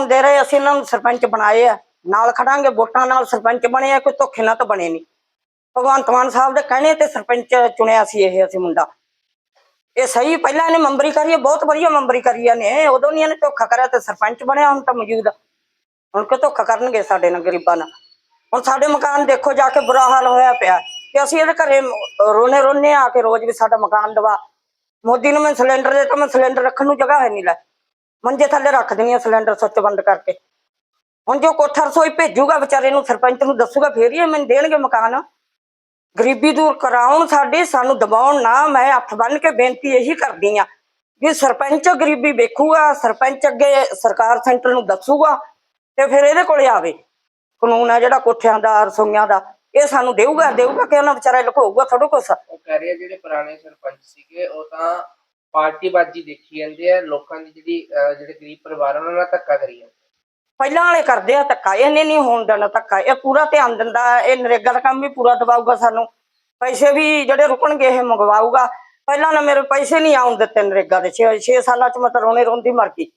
ਆਉਣ ਦੇ ਰਹੇ, ਅਸੀਂ ਇਹਨਾਂ ਨੂੰ ਸਰਪੰਚ ਬਣਾਏ ਆ। ਨਾਲ ਖੜਾਂਗੇ, ਵੋਟਾਂ ਨਾਲ ਸਰਪੰਚ ਬਣੇ ਆ, ਕੋਈ ਧੋਖੇ ਨਾਲ ਤਾਂ ਬਣੇ ਨਹੀਂ। ਭਗਵੰਤ ਮਾਨ ਸਾਹਿਬ ਦੇ ਕਹਿਣੇ ਤੇ ਸਰਪੰਚ ਚੁਣਿਆ ਸੀ ਇਹ, ਅਸੀਂ ਮੁੰਡਾ। ਇਹ ਸਹੀ, ਪਹਿਲਾਂ ਇਹਨੇ ਮੰਬਰੀ ਕਰੀ ਬਹੁਤ ਵਧੀਆ ਮੰਬਰੀ ਕਰੀ ਨੇ ਉਦੋਂ ਨਹੀਂ ਇਹਨੇ ਧੋਖਾ ਕਰਿਆ ਤੇ ਸਰਪੰਚ ਬਣਿਆ, ਹੁਣ ਤਾਂ ਮੌਜੂਦ ਹੁਣ ਕਿ ਧੋਖਾ ਕਰਨਗੇ ਸਾਡੇ ਨਾਲ ਗਰੀਬਾਂ ਨਾਲ? ਹੁਣ ਸਾਡੇ ਮਕਾਨ ਦੇਖੋ, ਜਾ ਕੇ ਬੁਰਾ ਹਾਲ ਹੋਇਆ ਪਿਆ। ਤੇ ਅਸੀਂ ਇਹਦੇ ਘਰੇ ਰੋਨੇ ਰੋਨੇ ਆ ਕੇ ਰੋਜ਼ ਵੀ ਸਾਡਾ ਮਕਾਨ ਦਵਾ। ਮੋਦੀ ਨੂੰ ਮੈਂ ਸਿਲੰਡਰ ਦੇ ਤਾਂ ਮੈਂ ਸਿਲੰਡਰ ਰੱਖਣ ਨੂੰ ਜਗ੍ਹਾ ਹੈ ਨਹੀਂ ਲੈ। ਮੰਜੇ ਥੱਲੇ ਰੱਖ ਦੇਣੀ ਆ ਸਿਲੰਡਰ ਸੁੱਚ ਬੰਦ ਕਰਕੇ। ਹੁਣ ਜੋ ਕੋਠਾ ਰਸੋਈ ਭੇਜੂਗਾ, ਵਿਚਾਰੇ ਨੂੰ ਸਰਪੰਚ ਨੂੰ ਦੱਸੂਗਾ, ਫੇਰ ਹੀ ਮੈਨੂੰ ਦੇਣਗੇ ਮਕਾਨ। ਗਰੀਬੀ ਦੂਰ ਕਰਾਉਣ ਸਾਡੀ, ਸਾਨੂੰ ਦਬਾਉਣ ਨਾ, ਮੈਂ ਹੱਥ ਬੰਨ ਕੇ ਬੇਨਤੀ ਇਹੀ ਕਰਦੀ ਆ ਵੀ ਸਰਪੰਚ ਗਰੀਬੀ ਵੇਖੂਗਾ, ਸਰਪੰਚ ਅੱਗੇ ਸਰਕਾਰ ਸੈਂਟਰ ਨੂੰ ਦੱਸੂਗਾ ਤੇ ਫਿਰ ਇਹਦੇ ਕੋਲੇ ਆਵੇ। ਕਾਨੂੰਨ ਆ ਜਿਹੜਾ ਕੋਠਿਆਂ ਦਾ, ਰਸੋਈਆਂ ਦਾ, ਇਹ ਸਾਨੂੰ ਦੇਊਗਾ ਦੇਊਗਾ ਕਿ ਉਹਨਾਂ ਵਿਚਾਰਾ ਲੁਕਾਊਗਾ ਥੋੜਾ ਕੁਛ। ਉਹ ਕਹਿ ਰਹੇ ਆ ਜਿਹੜੇ ਪੁਰਾਣੇ ਸਰਪੰਚ ਸੀਗੇ, ਉਹ ਤਾਂ ਪਾਰਟੀਬਾਜ਼ੀ ਦੇਖੀ ਜਾਂਦੇ ਆ ਲੋਕਾਂ ਦੀ ਜਿਹੜੀ ਅਹ, ਜਿਹੜੇ ਗਰੀਬ ਪਰਿਵਾਰ ਆ, ਉਹਨਾਂ ਨਾਲ ਧੱਕਾ ਕਰੀ ਜਾਂਦੇ ਪਹਿਲਾਂ ਵਾਲੇ ਕਰਦੇ ਆ ਧੱਕਾ ਇਹਨੇ ਨਹੀਂ ਹੋਣ ਦੇਣਾ ਧੱਕਾ ਇਹ ਪੂਰਾ ਧਿਆਨ ਦਿੰਦਾ ਇਹ ਨਰੇਗਾ ਦਾ ਕੰਮ ਵੀ ਪੂਰਾ ਦਵਾਊਗਾ ਸਾਨੂੰ। ਪੈਸੇ ਵੀ ਜਿਹੜੇ ਰੁਕਣਗੇ ਇਹ ਮੰਗਵਾਊਗਾ। ਪਹਿਲਾਂ ਨਾ ਮੇਰੇ ਪੈਸੇ ਨਹੀਂ ਆਉਣ ਦਿੱਤੇ ਨਰੇਗਾ ਦੇ 6 ਸਾਲਾਂ ਚ ਮੈਂ ਤਾਂ ਰੋਣੇ ਰੋਂਦੀ ਮਰ ਗਈ।